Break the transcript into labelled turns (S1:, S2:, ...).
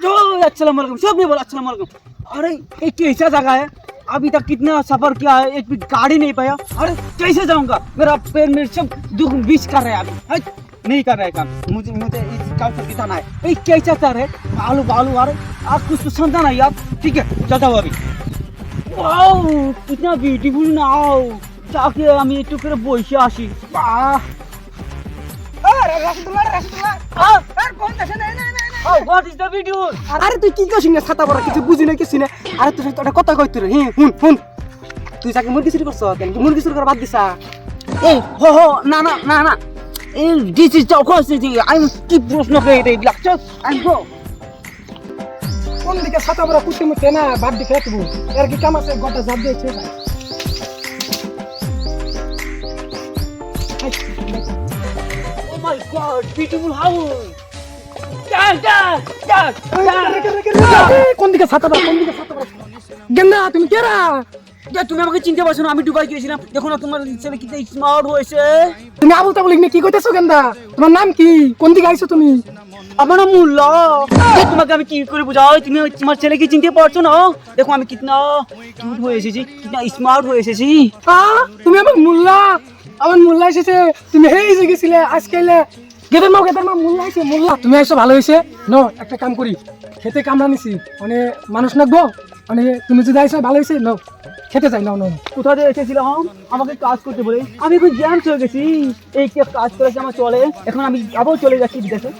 S1: जो अस्सलाम वालेकुम सब नहीं बोला अस्सलाम वालेकुम अरे ये कैसा जगह है अभी तक कितना सफर किया है एक भी गाड़ी नहीं पाया अरे कैसे जाऊंगा मेरा पैर मेरे सब दुख बीच कर रहा है अभी हट, नहीं कर रहा है काम मुझे मुझे इस काम से बिताना है ये कैसा सर है बालू बालू अरे आप कुछ तो समझा ना यार ठीक है चलता हूँ अभी वाओ कितना ब्यूटीफुल नाव যাকে আমি একটু করে বসে আসি বাহ হোয়াট ইজ দ্য ভিডিও
S2: আরে তুই কি করছিস না ছাতা পড়া? কিছু বুঝি না কিছু না আরে তুই একটা কথা কই তুই হ্যাঁ হুন হুন। তুই যাকে মুরগি চুরি করছ কেন? মুরগি চুরি করা বাদ দিছা?
S1: এই হো হো না না না না। এই দিস ইজ দ্য কোয়েশ্চন আমি কি প্রশ্ন করে এটা লাগছে আই গো
S2: কোন দিকে ছাতা পড়া কুত্তে মুতে না বাদ দিকে তুমি এর কি কাম আছে? গোটা জাব দিয়েছে।
S1: ও মাই হাউস ডাক ডাক ডাক ডাক
S2: কোন দিকে ছাতা কোন দিকে ছাতা গেন্দা তুমি কেরা
S1: যে তুমি আমাকে চিনতে পারছ না আমি দুবাই গিয়েছিলাম। দেখো না তোমার ছেলে কি স্মার্ট হয়েছে।
S2: তুমি আবুল তাবুল ইগনে কি কইতেছো গেন্দা? তোমার নাম কি? কোন দিকে আইছো তুমি?
S1: আমার নাম মুল্লা। তোমাকে আমি কি করে বুঝাই? তুমি তোমার ছেলেকে চিনতে পারছ না? দেখো আমি কিতনা কিউট হয়ে এসেছি কিতনা স্মার্ট হয়ে এসেছি।
S2: তুমি আমার মুল্লা। আমার মুল্লা এসেছে। তুমি হেই যে গেছিলে আজকালে গেদের মা গেদের মা মুল্লা আইছে মোল্লা। তুমি আইছো, ভালো হয়েছে ন, একটা কাম করি। খেতে কামড়া নিছি। মানে মানুষ না গো মানে তুমি যদি আইছো, ভালো হয়েছে ন, খেতে যাই না
S1: কোথা থেকে এসেছিলাম? আমাকে কাজ করতে বলে। আমি এখন জ্যাম চলে গেছি। এই কাজ করেছে, আমার চলে। এখন আমি আবার চলে যাচ্ছি বিদেশে।